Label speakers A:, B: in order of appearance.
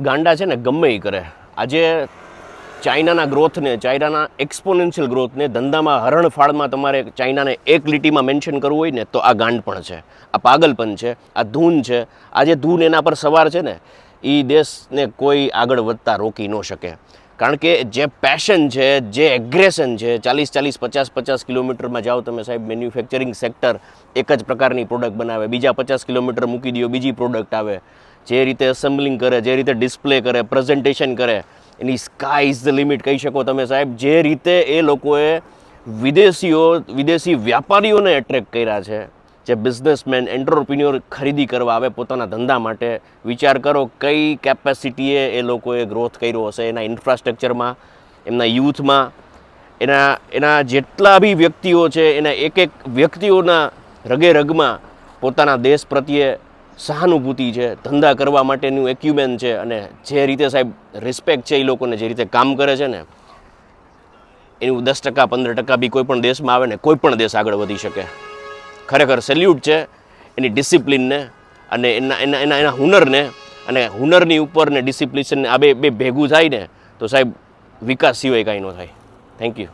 A: ગાંડા છે ને ગમે એ કરે. આજે ચાઇનાના ગ્રોથને, ચાઇનાના એક્સપોનેન્શિયલ ગ્રોથને ધંધામાં હરણફાળમાં તમારે ચાઇનાને એક લીટીમાં મેન્શન કરવું હોય ને, તો આ ગાંડપણ છે. આ પાગલપન છે, આ ધૂન છે. આ જે ધૂન એના પર સવાર છે ને એ દેશને કોઈ આગળ વધતા રોકી ન શકે. કારણ કે જે પેશન છે, જે એગ્રેશન છે, ચાલીસ ચાલીસ, પચાસ પચાસ કિલોમીટરમાં જાઓ તમે સાહેબ મેન્યુફેક્ચરિંગ સેક્ટર એક જ પ્રકારની પ્રોડક્ટ બનાવે. બીજા પચાસ કિલોમીટર મૂકી દો બીજી પ્રોડક્ટ આવે. જે રીતે એસેમ્બલિંગ કરે, જે રીતે ડિસ્પ્લે કરે પ્રેઝન્ટેશન કરે, any sky is the limit કહી શકો તમે સાહેબ. જે રીતે એ લોકોએ વિદેશીઓ, વિદેશી વ્યાપારીઓને એટ્રેક્ટ કર્યા છે, જે બિઝનેસમેન એન્ટરપ્રિન્યોર ખરીદી કરવા આવે પોતાના ધંધા માટે, વિચાર કરો કઈ કેપેસિટીએ એ લોકોએ ગ્રોથ કર્યો હશે એના ઇન્ફ્રાસ્ટ્રક્ચરમાં એમના યુથમાં એના એના જેટલા બી વ્યક્તિઓ છે, એના એક એક વ્યક્તિઓના રગે રગમાં પોતાના દેશ પ્રત્યે સહાનુભૂતિ છે, ધંધા કરવા માટેનું એક્યુમેન છે અને જે રીતે સાહેબ રિસ્પેક્ટ છે એ લોકોને જે રીતે કામ કરે છે ને, એનું દસ ટકા, પંદર ટકા બી કોઈ પણ દેશમાં આવે ને, કોઈ પણ દેશ આગળ વધી શકે. ખરેખર સેલ્યુટ છે એની ડિસિપ્લિનને અને એના એના એના એના હુનરને અને હુનરની ઉપર ને ડિસિપ્લિન આ બે બે ભેગું થાય ને, તો સાહેબ વિકાસ સિવાય કાંઈ ન થાય. Thank you